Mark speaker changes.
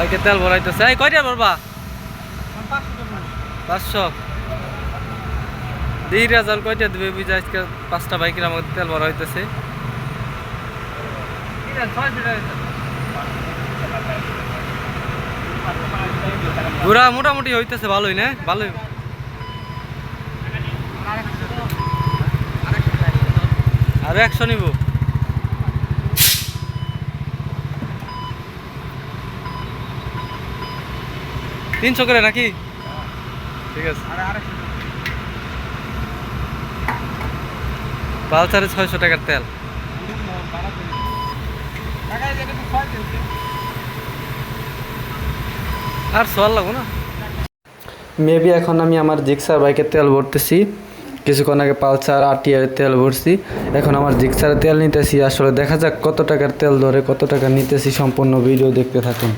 Speaker 1: বাইকে তেল ভরাইতেছে। এই কয়টা ভরবা? পাঁচশো দুই হাজার কয়টা দেবে? বুঝে আজকে পাঁচটা বাইকের আমাদের তেল ভরা হইতেছে। ঘোরা মোটামুটি হইতেছে ভালোই না? ভালোই। আর একশো নিব। তিনশো করে নাকি? ঠিক আছে। পালসারে ছয়শো টাকার তেল। আর সোয়াল লাগবো না? মেবি এখন আমি আমার জিক্সার বাইকের তেল ভরতেছি। কিছুক্ষণ আগে পালসার আটিয়ার তেল ভরছি। এখন আমার জিক্সারে তেল নিতেছি। আসলে দেখা যাক কত টাকার তেল ধরে কত টাকা নিতেছি সম্পূর্ণ ভিডিও দেখতে থাকুন।